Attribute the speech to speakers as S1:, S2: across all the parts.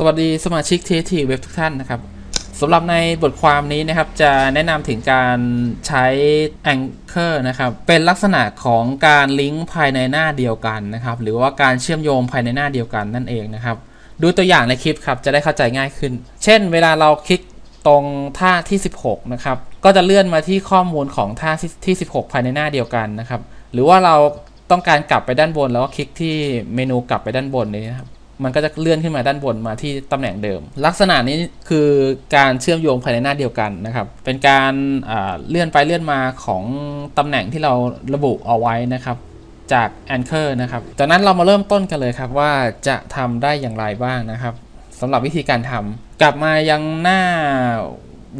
S1: สวัสดีสมาชิก t ท Web ทุกท่านนะครับสำหรับในบทความนี้นะครับจะแนะนำถึงการใช้ Anchor นะครับเป็นลักษณะของการลิงก์ภายในหน้าเดียวกันนะครับหรือว่าการเชื่อมโยงภายในหน้าเดียวกันนั่นเองนะครับดูตัวอย่างในคลิปครับจะได้เข้าใจง่ายขึ้น เช่น เวลาเราคลิกตรงท่าที่ 16นะครับก็จะเลื่อนมาที่ข้อมูลของท่าที่ 16 ภายในหน้าเดียวกันนะครับหรือว่าเราต้องการกลับไปด้านบนแล้วก็คลิกที่เมนูกลับไปด้านบนนี้นะครับ มันก็จะเลื่อนขึ้นมาด้านบนมาที่ตำแหน่งเดิม ลักษณะนี้คือการเชื่อมโยงภายในหน้าเดียวกันนะครับ เป็นการเลื่อนไปเลื่อนมาของตำแหน่งที่เราระบุเอาไว้นะครับจาก Anchor นะครับจากนั้นเรามาเริ่มต้นกันเลยครับว่าจะทำได้อย่างไรบ้างนะครับสำหรับวิธีการทำกลับมายังหน้า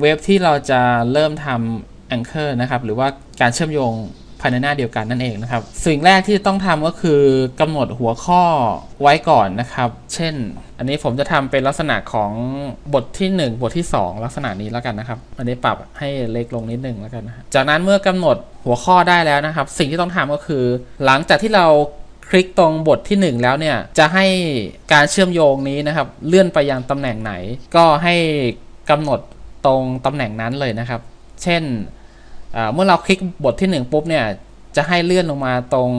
S1: เว็บที่เราจะเริ่มทำ Anchor นะครับหรือว่าการเชื่อมโยง ภายในหน้าเดียวกันนั่นเองนะครับ สิ่งแรกที่ต้องทำก็คือกำหนดหัวข้อไว้ก่อนนะครับ เช่น อันนี้ผมจะทำเป็นลักษณะของบทที่ 1 บทที่ 2 ลักษณะนี้แล้วกันนะครับ อันนี้ปรับให้เล็กลงนิดนึงแล้วกันนะจากนั้นเมื่อกำหนดหัวข้อได้แล้วนะครับ สิ่งที่ต้องทำก็คือ หลังจากที่เราคลิกตรงบทที่ 1 แล้วเนี่ย จะให้การเชื่อมโยงนี้นะครับ เลื่อนไปยังตำแหน่งไหน ก็ให้กำหนดตรงตำแหน่งนั้นเลยนะครับ เช่น เมื่อเราคลิกบทที่ 1 ปุ๊บเนี่ย จะให้เลื่อนลงมาตรง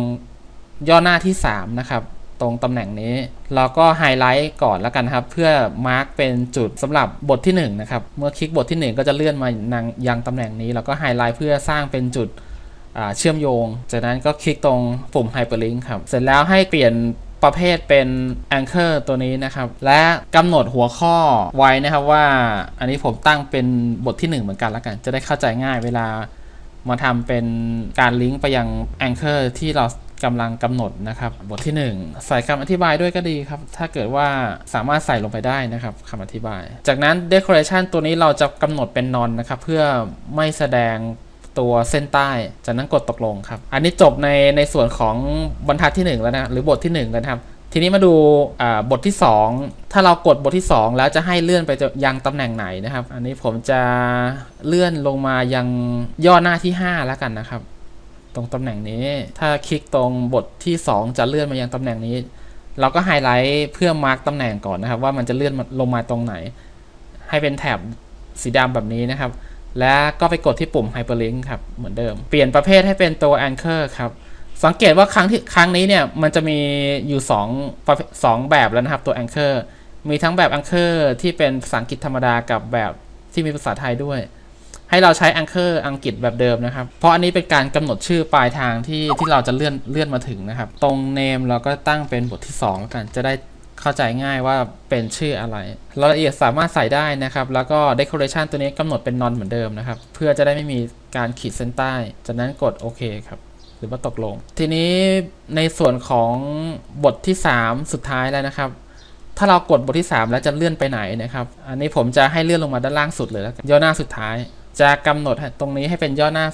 S1: ย่อหน้าที่ 3 นะครับ ตรงตำแหน่งนี้ เราก็ไฮไลท์ก่อนแล้วกันครับ เพื่อมาร์กเป็นจุดสำหรับบทที่ 1 นะครับ เมื่อคลิกบทที่ 1 ก็จะเลื่อนมายังตำแหน่งนี้แล้วก็ไฮไลท์เพื่อสร้างเป็นจุดเชื่อมโยง จากนั้นก็คลิกตรงปุ่ม Hyperlink ครับ เสร็จแล้วให้เปลี่ยนประเภทเป็น Anchor ตัวนี้นะครับ และกำหนดหัวข้อไว้นะครับว่า อันนี้ผมตั้งเป็นบทที่ 1 เหมือนกันแล้วกัน จะได้เข้าใจง่ายเวลา มาทำเป็นการลิงก์ไปยัง Anchor ที่เรากำลังกำหนดนะครับ บทที่ 1 ใส่คำอธิบายด้วยก็ดีครับ ถ้าเกิดว่าสามารถใส่ลงไปได้นะครับคำอธิบาย จากนั้น decoration ตัวนี้เราจะกำหนดเป็นนอนนะครับ เพื่อไม่แสดงตัวเส้นใต้ จากนั้นกดตกลงครับ อันนี้จบในในส่วนของบรรทัดที่ 1 แล้วนะ หรือบทที่1แล้วนะครับ ทีนี้มาดูบทที่ 2 ถ้าเรากดบทที่ 2 แล้วจะให้เลื่อนไปยังตำแหน่งไหนนะครับ อันนี้ผมจะเลื่อนลงมายังย่อหน้าที่ 5 แล้วกันนะครับ ตรงตำแหน่งนี้ ถ้าคลิกตรงบทที่ 2 จะเลื่อนมายังตำแหน่งนี้ เราก็ไฮไลท์เพื่อมาร์กตำแหน่งก่อนนะครับ ว่ามันจะเลื่อนลงมาตรงไหน ให้เป็นแถบสีดำแบบนี้นะครับ แล้วก็ไปกดที่ปุ่ม Hyperlink ครับเหมือนเดิม เปลี่ยนประเภทให้เป็นตัว Anchor ครับ สังเกตว่าครั้งที่ครั้งนี้เนี่ยมันจะมีอยู่2 2แบบแล้วนะครับตัว Anchor มีทั้งแบบ Anchor ที่เป็นภาษาอังกฤษธรรมดากับแบบที่มีภาษาไทยด้วย ให้เราใช้ Anchor อังกฤษแบบเดิมนะครับ เพราะอันนี้เป็นการกำหนดชื่อปลายทางที่ที่เราจะเลื่อนเลื่อนมาถึงนะครับ ตรง name เราก็ตั้งเป็นบทที่2แล้วกันจะได้เข้าใจง่ายว่าเป็นชื่ออะไร รายละเอียดสามารถใส่ได้นะครับ แล้วก็ decoration ตัวนี้กำหนดเป็น non เหมือนเดิมนะครับ เพื่อจะได้ไม่มีการขีดเส้นใต้ จากนั้นกดโอเคครับ หรือว่าตกลง ทีนี้ในส่วนของบทที่ 3 สุดท้ายแล้วนะครับ ถ้าเรากดบทที่ 3 แล้วจะเลื่อนไปไหนนะครับ อันนี้ผมจะให้เลื่อนลงมาด้านล่างสุดเลยแล้วย่อหน้าสุดท้าย จะกำหนดตรงนี้ให้เป็นย่อหน้า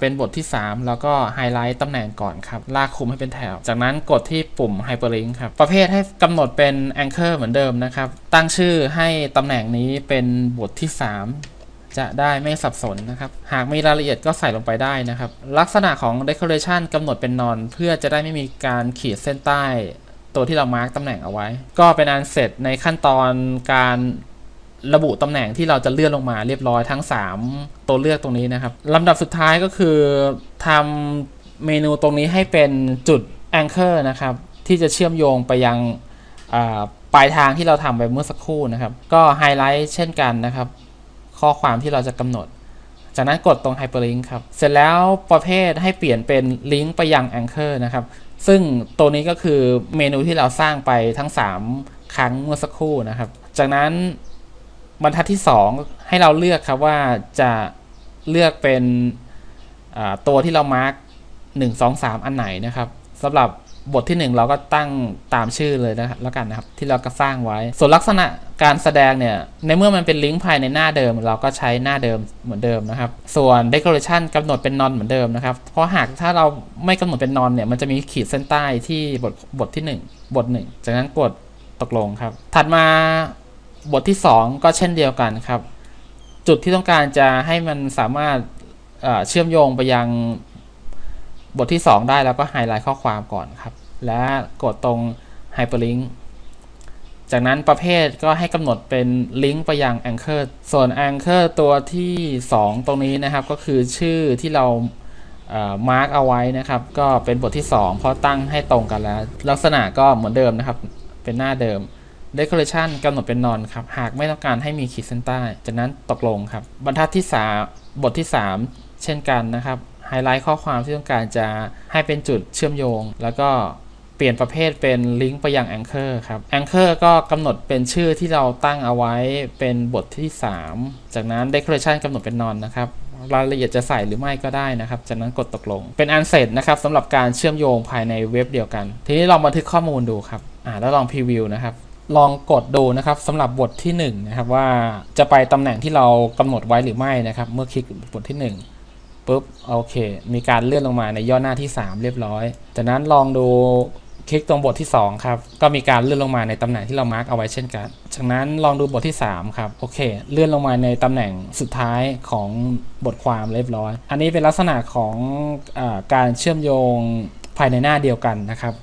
S1: เป็นบทที่ 3 แล้วก็ไฮไลท์ตำแหน่งก่อนครับ ลากคุมให้เป็นแถว จากนั้นกดที่ปุ่ม Hyperlink ครับ ประเภทให้กำหนดเป็น Anchor เหมือนเดิมนะครับ ตั้งชื่อให้ตำแหน่งนี้เป็นบทที่ 3 จะได้ไม่สับสนนะครับ หากมีรายละเอียดก็ใส่ลงไปได้นะครับ ลักษณะของ decoration กำหนดเป็นนอน เพื่อจะได้ไม่มีการขีดเส้นใต้ตัวที่เรามาร์กตำแหน่งเอาไว้ ก็เป็นอันเสร็จในขั้นตอนการระบุตำแหน่งที่เราจะเลื่อนลงมาเรียบร้อยทั้ง 3 ตัวเลือกตรงนี้นะครับลำดับสุดท้ายก็คือทำเมนูตรงนี้ให้เป็นจุด anchor นะครับ ที่จะเชื่อมโยงไปยังปลายทางที่เราทำไปเมื่อสักครู่นะครับ ก็ไฮไลท์เช่นกันนะครับ ข้อความที่เราจะกำหนด จากนั้นกดตรง Hyperlink ครับ เสร็จแล้วประเภทให้เปลี่ยนเป็นลิงก์ไปยัง Anchor นะครับ ซึ่งตัวนี้ก็คือเมนูที่เราสร้างไปทั้ง 3 ครั้งเมื่อสักครู่นะครับ จากนั้นบรรทัดที่ 2 ให้เราเลือกครับว่าจะเลือกเป็นตัวที่เรามาร์ก1 2 3 อันไหนนะครับสำหรับ บทที่ 1 เราก็ตั้งตามชื่อเลยนะแล้วกันนะครับ ที่เราก็สร้างไว้ ส่วนลักษณะการแสดงเนี่ย ในเมื่อมันเป็นลิงก์ภายในหน้าเดิม เราก็ใช้หน้าเดิมเหมือนเดิมนะครับ ส่วน decoration กำหนดเป็นนอนเหมือนเดิมนะครับ เพราะหากถ้าเราไม่กำหนดเป็นนอนเนี่ย มันจะมีขีดเส้นใต้ที่บทบทที่ 1 บท 1 จากนั้นกดตกลงครับ ถัดมาบทที่ 2 ก็เช่นเดียวกันครับ จุดที่ต้องการจะให้มันสามารถเชื่อมโยงไปยัง บทที่ 2 ได้แล้วก็ไฮไลท์ข้อความก่อนครับ และกดตรง Hyperlink จากนั้นประเภทก็ให้กำหนดเป็นลิงก์ไปยัง Anchor ส่วน Anchor ตัวที่ 2 ตรงนี้นะครับ ก็คือชื่อที่เรามาร์กเอาไว้นะครับ ก็เป็นบทที่ 2 เพราะตั้งให้ตรงกันแล้ว ลักษณะก็เหมือนเดิมนะครับ เป็นหน้าเดิม Decoration กำหนดเป็นนอนครับ หากไม่ต้องการให้มีขีดเส้นใต้ จากนั้นตกลงครับ บรรทัดที่ 3 บทที่ 3 เช่นกันนะครับ ไฮไลท์ข้อความที่ต้องการจะให้เป็นจุดเชื่อมโยง แล้วก็เปลี่ยนประเภทเป็นลิงก์ไปยัง Anchor ครับ Anchor ก็กำหนดเป็นชื่อที่เราตั้งเอาไว้เป็นบทที่ 3 จากนั้น Decoration กำหนดเป็นนอนนะครับรายละเอียดจะใส่หรือไม่ก็ได้นะครับ จากนั้นกดตกลง เป็นอันเสร็จนะครับสำหรับการเชื่อมโยงภายในเว็บเดียวกัน ทีนี้ลองบันทึกข้อมูลดูครับอ่าแล้วลองพรีวิวนะครับ ลองกดดูนะครับสำหรับบทที่1นะครับว่าจะไปตำแหน่งที่เรากำหนดไว้หรือไม่นะครับ เมื่อคลิกบทที่ 1 ปุ๊บโอเค มีการเลื่อนลงมาในย่อหน้าที่ 3 เรียบร้อย จากนั้นลองดูคลิกตรงบทที่ 2 ครับ ก็มีการเลื่อนลงมาในตำแหน่งที่เรามาร์กเอาไว้เช่นกัน จากนั้นลองดูบทที่ 3 ครับ โอเค เลื่อนลงมาในตำแหน่งสุดท้ายของบทความเรียบร้อย อันนี้เป็นลักษณะของอการเชื่อมโยงภายในหน้าเดียวกันนะครับ